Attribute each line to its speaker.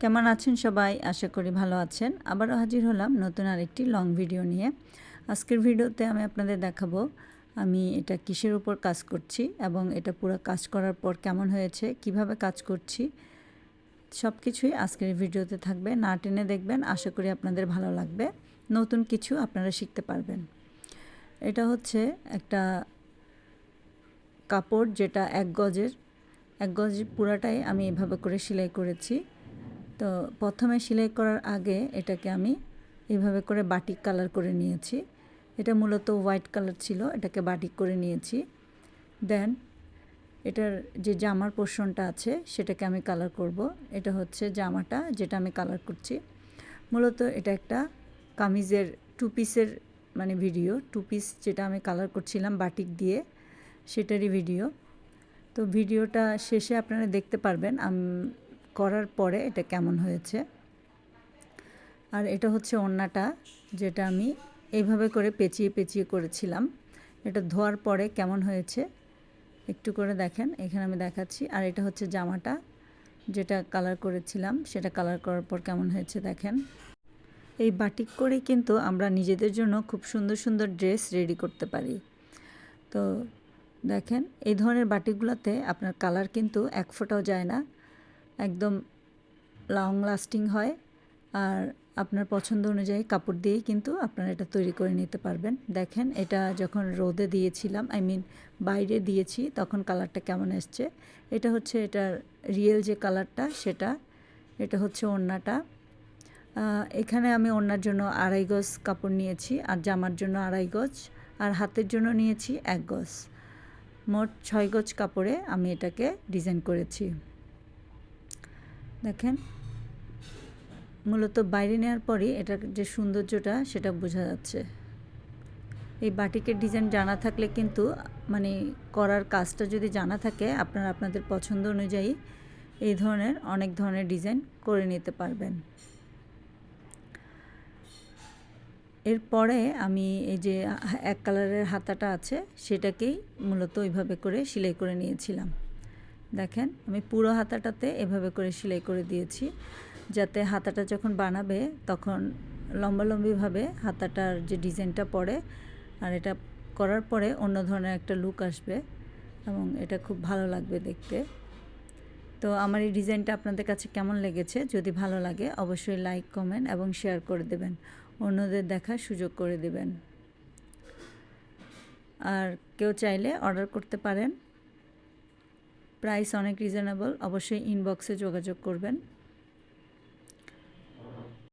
Speaker 1: কেমন আছেন সবাই? আশা করি ভালো আছেন। আবারও হাজির হলাম নতুন আরেকটি লং ভিডিও নিয়ে। আজকের ভিডিওতে আমি আপনাদের দেখাবো, আমি এটা কিসের উপর কাজ করছি এবং এটা পুরো কাজ করার পর কেমন হয়েছে, কীভাবে কাজ করছি সব কিছুই আজকের ভিডিওতে থাকবে। না টেনে দেখবেন, আশা করি আপনাদের ভালো লাগবে। নতুন কিছু আপনারা শিখতে পারবেন। এটা হচ্ছে একটা কাপড় যেটা এক গজের, এক গজ পুরাটাই আমি এভাবে করে সেলাই করেছি। তো প্রথমে সেলাই করার আগে এটাকে আমি এইভাবে করে বাটিক কালার করে নিয়েছি। এটা মূলত হোয়াইট কালার ছিল, এটাকে বাটিক করে নিয়েছি। দেন এটার যে জামার পোর্শনটা আছে, সেটাকে আমি কালার করব। এটা হচ্ছে জামাটা যেটা আমি কালার করছি। মূলত এটা একটা কামিজের টু পিসের মানে ভিডিও, টু পিস যেটা আমি কালার করছিলাম বাটিক দিয়ে, সেটারই ভিডিও। তো ভিডিওটা শেষে আপনারা দেখতে পারবেন। করার পরে এটা কেমন হয়েছে? আর এটা হচ্ছে ওড়নাটা, যেটা আমি এইভাবে করে পেঁচিয়ে পেঁচিয়ে করেছিলাম। এটা ধোয়ার পরে কেমন হয়েছে? একটু করে দেখেন, এখানে আমি দেখাচ্ছি। আর এটা হচ্ছে জামাটা, যেটা কালার করেছিলাম, সেটা কালার করার পর কেমন হয়েছে দেখেন। এই বাটিক করে কিন্তু আমরা নিজেদের জন্য খুব সুন্দর সুন্দর ড্রেস রেডি করতে পারি। তো দেখেন, এই ধরনের বাটিকগুলোতে আপনার কালার কিন্তু এক ফোঁটাও যায় না। একদম লং লাস্টিং হয়। আর আপনার পছন্দ অনুযায়ী কাপড় দিয়েই কিন্তু আপনারা এটা তৈরি করে নিতে পারবেন। দেখেন, এটা যখন রোদে দিয়েছিলাম আই মিন বাইরে দিয়েছি, তখন কালারটা কেমন এসছে? এটা হচ্ছে এটার রিয়েল যে কালারটা, সেটা, এটা হচ্ছে ওড়নাটা। এখানে আমি ওড়নার জন্য আড়াই গজ কাপড় নিয়েছি, আর জামার জন্য আড়াই গজ, আর হাতের জন্য নিয়েছি এক গজ। মোট ছয় গজ কাপড়ে আমি এটাকে ডিজাইন করেছি। দেখেন। মূলত বাইরে নেওয়ার পরই এটার যে সৌন্দর্যটা, সেটা বোঝা যাচ্ছে। এই বাটিকের ডিজাইন জানা থাকলে কিন্তু মানে করার কাজটা যদি জানা থাকে, আপনারা আপনাদের পছন্দ অনুযায়ী এই ধরনের অনেক ধরনের ডিজাইন করে নিতে পারবেন। এরপরে আমি এই যে এক কালারের হাতাটা আছে, সেটাকেই মূলত ওইভাবে করে সেলাই করে নিয়েছিলাম। দেখেন, আমি পুরো হাতাটাতে এভাবে করে সেলাই করে দিয়েছি, যাতে হাতাটা যখন বানাবে তখন লম্বালম্বিভাবে হাতাটার যে ডিজাইনটা পড়ে, আর এটা করার পরে অন্য ধরনের একটা লুক আসবে এবং এটা খুব ভালো লাগবে দেখতে। তো আমার এই ডিজাইনটা আপনাদের কাছে কেমন লেগেছে? যদি ভালো লাগে অবশ্যই লাইক, কমেন্ট এবং শেয়ার করে দেবেন। অন্যদের দেখার সুযোগ করে দেবেন। আর কেউ চাইলে অর্ডার করতে পারেন। প্রাইস অনেক রিজনেবল অবশ্যই ইনবক্সে যোগাযোগ করবেন।